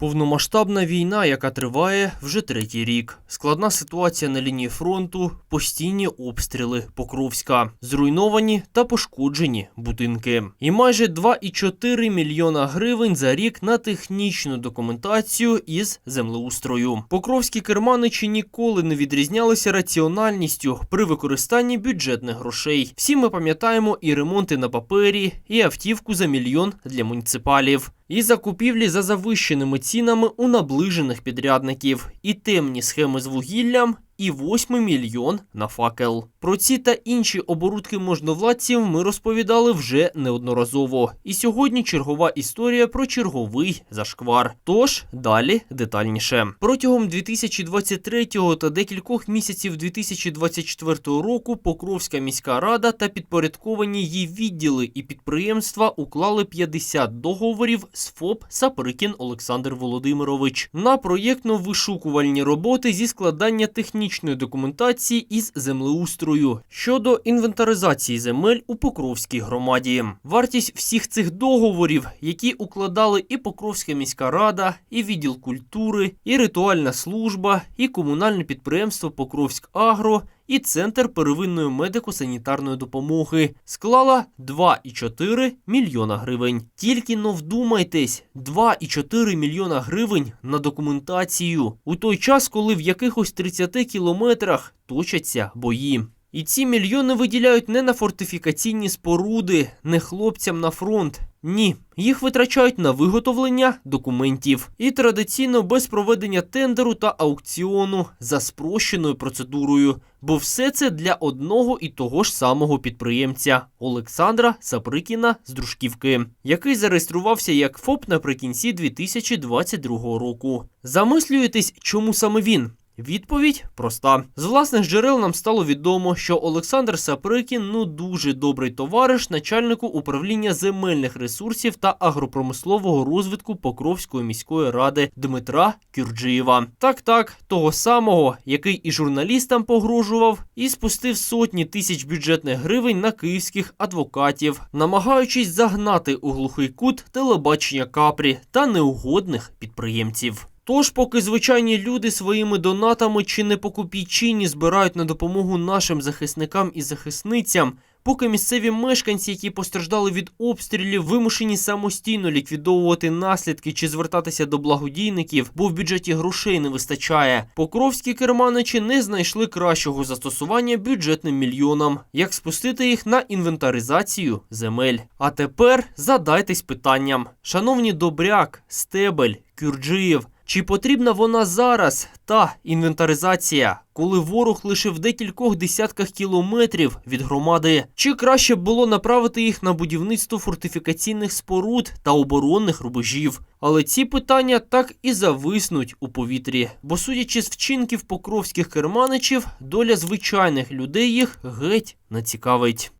Повномасштабна війна, яка триває вже третій рік. Складна ситуація на лінії фронту, постійні обстріли Покровська, зруйновані та пошкоджені будинки. І майже 2,4 мільйона гривень за рік на технічну документацію із землеустрою. Покровські керманичі ніколи не відрізнялися раціональністю при використанні бюджетних грошей. Всі ми пам'ятаємо і ремонти на папері, і автівку за мільйон для муніципалів. І закупівлі за завищеними цінами у наближених підрядників, і темні схеми з вугіллям, і 8 мільйон на факел. Про ці та інші оборудки можновладців ми розповідали вже неодноразово. І сьогодні чергова історія про черговий зашквар. Тож далі детальніше. Протягом 2023 та декількох місяців 2024 року Покровська міська рада та підпорядковані її відділи і підприємства уклали 50 договорів з ФОП Саприкін Олександр Володимирович на проєктно-вишукувальні роботи зі складання технічної документації із землеустрою щодо інвентаризації земель у Покровській громаді. Вартість всіх цих договорів, які укладали і Покровська міська рада, і відділ культури, і ритуальна служба, і комунальне підприємство Покровськ Агро. І центр первинної медико-санітарної допомоги склала 2,4 мільйона гривень. Тільки но вдумайтесь, 2,4 мільйона гривень на документацію у той час, коли в якихось 30 кілометрах точаться бої. І ці мільйони виділяють не на фортифікаційні споруди, не хлопцям на фронт. Ні, їх витрачають на виготовлення документів і традиційно без проведення тендеру та аукціону за спрощеною процедурою, бо все це для одного і того ж самого підприємця Олександра Саприкіна з Дружківки, який зареєструвався як ФОП наприкінці 2022 року. Замислюєтесь, чому саме він? Відповідь проста. З власних джерел нам стало відомо, що Олександр Саприкін ну дуже добрий товариш начальнику управління земельних ресурсів та агропромислового розвитку Покровської міської ради Дмитра Кюрджиєва. Так, так, того самого, який і журналістам погрожував, і спустив сотні тисяч бюджетних гривень на київських адвокатів, намагаючись загнати у глухий кут телебачення капрі та неугодних підприємців. Тож, поки звичайні люди своїми донатами чи не по копійчині збирають на допомогу нашим захисникам і захисницям, поки місцеві мешканці, які постраждали від обстрілів, вимушені самостійно ліквідовувати наслідки чи звертатися до благодійників, бо в бюджеті грошей не вистачає. Покровські керманичі не знайшли кращого застосування бюджетним мільйонам, як спустити їх на інвентаризацію земель. А тепер задайтесь питанням, шановні Добряк, Стебель, Кюрджиєв. Чи потрібна вона зараз та інвентаризація, коли ворог лише в декількох десятках кілометрів від громади? Чи краще було направити їх на будівництво фортифікаційних споруд та оборонних рубежів? Але ці питання так і зависнуть у повітрі, бо судячи з вчинків покровських керманичів, доля звичайних людей їх геть не цікавить.